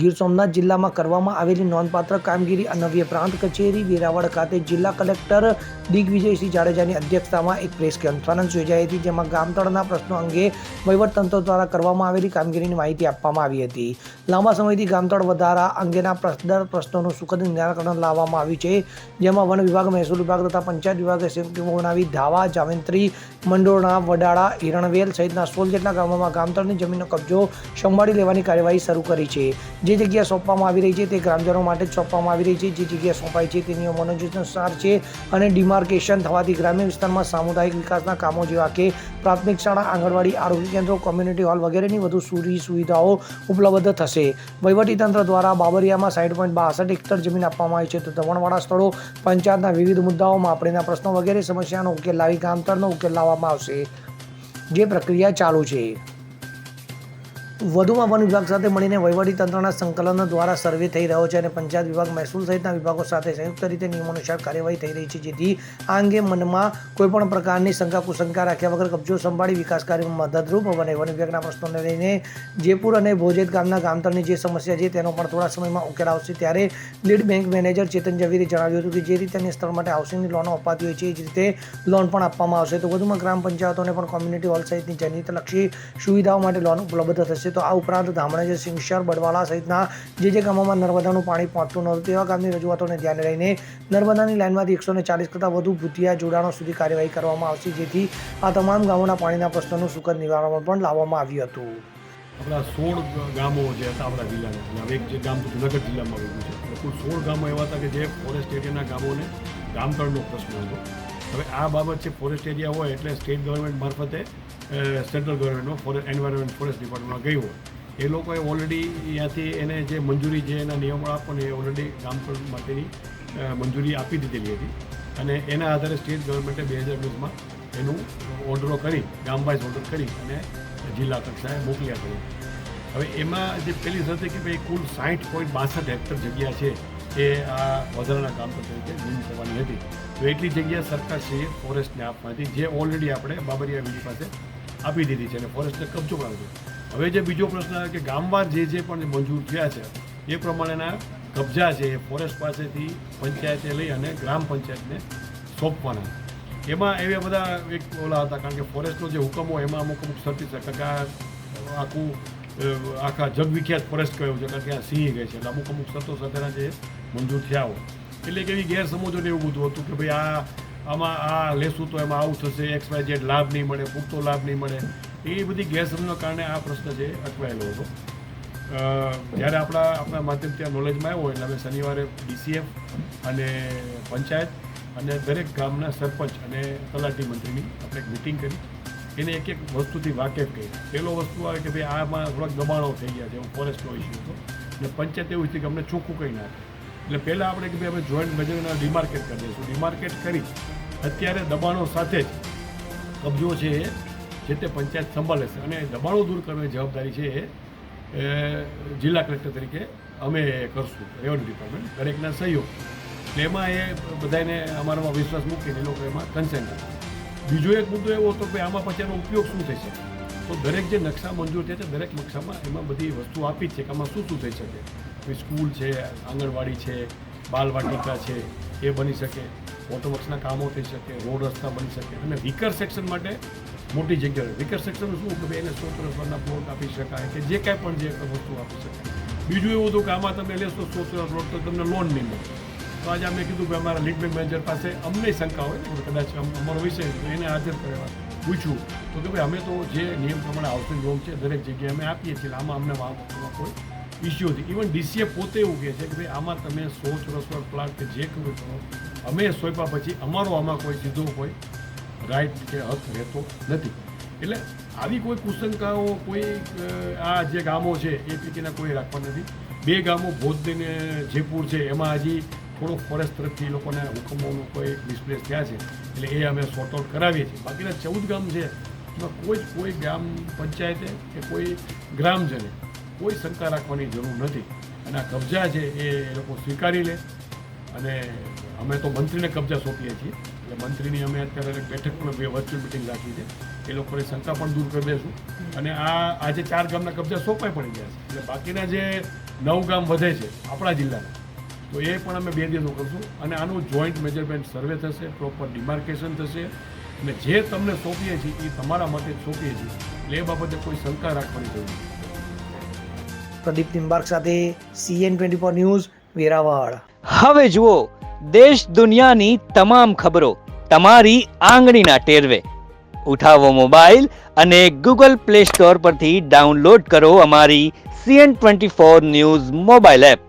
ગીર સોમનાથ જિલ્લામાં કરવામાં આવેલી નોંધપાત્ર કામગીરી અનવ્ય પ્રાંત કચેરી, વેરાવળ ખાતે જિલ્લા કલેક્ટર દિગ્વિજયસિંહ જાડેજાની અધ્યક્ષતામાં એક પ્રેસ કોન્ફરન્સ યોજાઈ હતી, જેમાં ગામતળના પ્રશ્નો અંગે વહીવટતંત્ર દ્વારા કરવામાં આવેલી કામગીરીની માહિતી આપવામાં આવી હતી. લાંબા સમયથી ગામતળ વધારા અંગેના પ્રશ્ન પ્રશ્નોનું સુખદ નિરાકરણ લાવવામાં આવ્યું છે, જેમાં વન વિભાગ, મહેસૂલ વિભાગ તથા પંચાયત વિભાગે સંયુક્ત બનાવી ધાવા જાવંત્રી મંડોરણા વડાળા, હિરણવેલ સહિતના સોળ જેટલા ગામોમાં ગામતળની જમીનનો કબજો સંભાળી લેવાની કાર્યવાહી શરૂ કરી છે. જે જગ્યા સોંપવામાં આવી રહી છે તે ગ્રામજનો માટે જ સોંપવામાં આવી રહી છે. જે જગ્યા સોંપાઈ છે તે નિયમોનો અનુસાર છે અને ડિમાર્કેશન થવાથી ગ્રામ્ય વિસ્તારમાં સામુદાયિક વિકાસના કામો જેવા કે પ્રાથમિક શાળા, આંગણવાડી, આરોગ્ય કેન્દ્રો કોમ્યુનિટી હોલ વગેરેની વધુ સુરી સુવિધાઓ ઉપલબ્ધ થશે. વહીવટીતંત્ર દ્વારા બાબરિયામાં સાઈઠ પોઈન્ટ બાસઠ હેક્ટર જમીન આપવામાં આવી છે. તો દમણવાળા સ્થળો, પંચાયતના વિવિધ મુદ્દાઓમાં આપણેના પ્રશ્નો વગેરે, સમસ્યાનો ઉકેલ લાવી, ગામતરનો ઉકેલ લાવવામાં આવશે. જે પ્રક્રિયા ચાલુ છે. વધુમાં વન વિભાગ સાથે મળીને વહીવટી તંત્રના સંકલન દ્વારા સર્વે થઈ રહ્યો છે અને પંચાયત વિભાગ મહેસૂલ સહિતના વિભાગો સાથે સંયુક્ત રીતે નિયમોનુસાર કાર્યવાહી થઈ રહી છે, જેથી આ અંગે મનમાં કોઈપણ પ્રકારની શંકા કુશંકા રાખ્યા વગર કબજો સંભાળી વિકાસ કાર્યમાં મદદરૂપ બને. વન વિભાગના પ્રશ્નોને લઈને જયપુર અને ભોજેત ગામના ગામતળની જે સમસ્યા છે તેનો પણ થોડા સમયમાં ઉકેલ આવશે ત્યારે લીડ બેંક મેનેજર ચેતન ઝવેરે જણાવ્યું હતું કે જે રીતે અન્ય સ્થળ માટે હાઉસિંગની લોનો અપાતી હોય છે, એ જ રીતે લોન પણ આપવામાં આવશે. તો વધુમાં ગ્રામ પંચાયતોને પણ કોમ્યુનિટી હોલ સહિતની જનહિતલક્ષી સુવિધાઓ માટે લોન ઉપલબ્ધ થશે. તો આ ઉપરાંત ધામણેજ સિંગશર બડવાળા સહિતના જે જે ગામોમાં નર્મદાનું પાણી પહોંચતું નહોતું, તેવા ગામની રજૂઆતોને ધ્યાને લઈને નર્મદાની લાઇનમાંથી એકસો ને ચાલીસ કરતાં વધુ ભૂતિયા જોડાણો સુધી કાર્યવાહી કરવામાં આવશે, જેથી આ તમામ ગામોના પાણીના પ્રશ્નોનું સુખદ નિવારણ પણ લાવવામાં આવ્યું હતું. આપણા સોળ ગામો જે હતા આપણા જિલ્લાના એક જે ગામ જુનાગઢ જિલ્લામાં આવેલું છે. કુલ સોળ ગામો એવા હતા કે જે ફોરેસ્ટ એરિયાના ગામોને ગામતળનો પ્રશ્ન હતો. હવે આ બાબત છે ફોરેસ્ટ એરિયા હોય એટલે સ્ટેટ ગવર્મેન્ટ મારફતે સેન્ટ્રલ ગવર્મેન્ટનો ફોરેસ્ટ એન્વાયરમેન્ટ ફોરેસ્ટ ડિપાર્ટમેન્ટમાં ગઈ હોય. એ લોકોએ ઓલરેડી ત્યાંથી એને જે મંજૂરી છે એના નિયમો આપો ને એ ઓલરેડી ગામ માટેની મંજૂરી આપી દીધેલી હતી. અને એના આધારે સ્ટેટ ગવર્મેન્ટે બે હજાર વીસમાં એનું ઓર્ડરો કરી ગામ વાઇઝ ઓર્ડર કરી અને જિલ્લા કક્ષાએ મોકલ્યા કર્યું હવે એમાં જે પેલી શરત કે ભાઈ કુલ સાઠ પોઈન્ટ બાસઠ હેક્ટર જગ્યા છે. એ આ વધારાના કામ તરીકે નિમણૂક કરવાની હતી. તો એટલી જગ્યા સરકારશ્રીએ ફોરેસ્ટને આપવાની હતી, જે ઓલરેડી આપણે બાબરિયા વીજી પાસે આપી દીધી છે અને ફોરેસ્ટને કબજો કરાવ્યો છે. હવે જે બીજો પ્રશ્ન આવે કે ગામવાર જે જે પણ મંજૂર થયા છે, એ પ્રમાણેના કબજા છે એ ફોરેસ્ટ પાસેથી પંચાયતે લઈ અને ગ્રામ પંચાયતને સોંપવાના. એમાં એવા બધા એક ઓલા હતા, કારણ કે ફોરેસ્ટનો જે હુકમ એમાં અમુક અમુક આ આખું આખા જગવિખ્યાત પરસ્ટ કહ્યું છે? કારણ કે આ સિંહ ગઈ છે. એટલે અમુક અમુક શરતો સાથેના જે મંજૂર થયા હોય. એટલે કે એવી ગેરસમજો એવું બધું હતું કે ભાઈ આ, આમાં આ લેશું તો એમાં આવું થશે, એક્સ, વાય જેડ લાભ નહીં મળે, પૂરતો લાભ નહીં મળે. એ બધી ગેરસમજના કારણે આ પ્રશ્ન છે અટવાયેલો હતો. જ્યારે આપણા આપણા માધ્યમ ત્યાં નોલેજમાં આવ્યો એટલે અમે શનિવારે ડીસીએફ અને પંચાયત અને દરેક ગામના સરપંચ અને તલાટી મંત્રીની આપણે એક મિટિંગ કરી. એને એક એક વસ્તુથી વાકેફ કરી. પહેલો વસ્તુ આવે કે ભાઈ આમાં થોડાક દબાણો થઈ ગયા છે, એવું ફોરેસ્ટનો ઇસ્યુ હતો. અને પંચાયત એવું છે કે અમને ચોખ્ખું કહી નાખે. એટલે પહેલાં આપણે કે ભાઈ અમે જોઈન્ટ બજેટના ડિમાર્કેટ કરી દઈશું. ડિમાર્કેટ કરી અત્યારે દબાણો સાથે જ કબજો છે એ, જે તે પંચાયત સંભાળે છે. અને દબાણો દૂર કરવાની જવાબદારી છે એ જિલ્લા કલેક્ટર તરીકે અમે કરશું. રેવન્યુ ડિપાર્ટમેન્ટ, દરેકના સહયોગ. એટલે એમાં એ બધાને અમારામાં વિશ્વાસ મૂકીને એ લોકો એમાં કન્સેન્ટ આપે. બીજો એક મુદ્દો એવો હતો કે આમાં પછી એનો ઉપયોગ શું થઈ શકે તો દરેક જે નકશા મંજૂર થયા છે, દરેક નકશામાં એમાં બધી વસ્તુ આપી છે કે આમાં શું શું થઈ શકે. સ્કૂલ છે, આંગણવાડી છે, બાલવાટિકા છે, એ બની શકે. ઓટોવર્ક્સના કામો થઈ શકે, રોડ રસ્તા બની શકે. અને વિકર સેક્શન માટે મોટી જગ્યા વિકર સેક્શન શું કે એને સો પરના પ્લોટ આપી શકાય કે જે કાંઈ પણ જે વસ્તુ આપી શકાય. બીજું એવું હતું કે આમાં તમે લેશો સો પ્લોટ તો તમને લોન નહીં મળે. તો આજે અમે કીધું કે અમારા લીડ બેંક મેનેજર પાસે અમને શંકા હોય કદાચ અમ- અમારો વિષય તો એને હાજર કરવા પૂછ્યું. તો કે ભાઈ, અમે તો જે નિયમ પ્રમાણે હાઉસિંગ લોન છે, દરેક જગ્યાએ અમે આપીએ છીએ આમાં અમને વાંધો કોઈ ઇસ્યુ નથી. ઇવન ડીસીએ પોતે એવું કહે છે કે ભાઈ, આમાં તમે સો વર્ગ પ્લાટ કે જે કરો. છો અમે સોંપ્યા પછી અમારો આમાં કોઈ સીધો કોઈ રાઈટ કે હક રહેતો નથી. એટલે આવી કોઈ કુશંકાઓ, કોઈ આ જે ગામો છે, એ પૈકીના કોઈ રાખવા નથી. બે ગામો ભોજ અને જયપુર છે, એમાં હજી થોડો ફોરેસ્ટ તરફથી એ લોકોને હુકમોનું કોઈ ડિસ્પ્લેસ થયા છે. એટલે એ અમે સોર્ટ આઉટ કરાવીએ છીએ. બાકીના ચૌદ ગામ છે, એમાં કોઈ જ કોઈ ગ્રામ પંચાયતે કે કોઈ ગ્રામજને કોઈ શંકા રાખવાની જરૂર નથી. અને આ કબજા છે એ લોકો સ્વીકારી લે. અને અમે તો મંત્રીને કબજા સોંપીએ છીએ. એટલે મંત્રીની અમે અત્યારે બેઠક પણ બે વર્ચ્યુઅલ મિટિંગ રાખી છે. એ લોકોની શંકા પણ દૂર કરી દેશું. અને આ આજે ચાર ગામના કબજા સોંપાઈ પડી ગયા છે. એટલે બાકીના જે નવ ગામ વધે છે, આપણા જિલ્લામાં તો એ પણ અમે બે દિવસો કરશું. અને આનું જોઈન્ટ મેજરમેન્ટ સર્વે થશે પ્રોપર ડિમાર્કેશન થશે. અને જે તમને સોંપીએ છીએ એ તમારા માટે સોંપીએ છીએ. એટલે એ બાબતે કોઈ શંકા રાખવાની જરૂર નથી. પ્રદીપ નિંબાર્ક સાથે CN twenty four news Veraval. હવે જુઓ દેશ દુનિયાની તમામ ખબરો તમારી આંગળીના ટેરવે. ઉઠાવો મોબાઈલ અને ગૂગલ પ્લે સ્ટોર પરથી ડાઉનલોડ કરો અમારી CN twenty four news mobile app.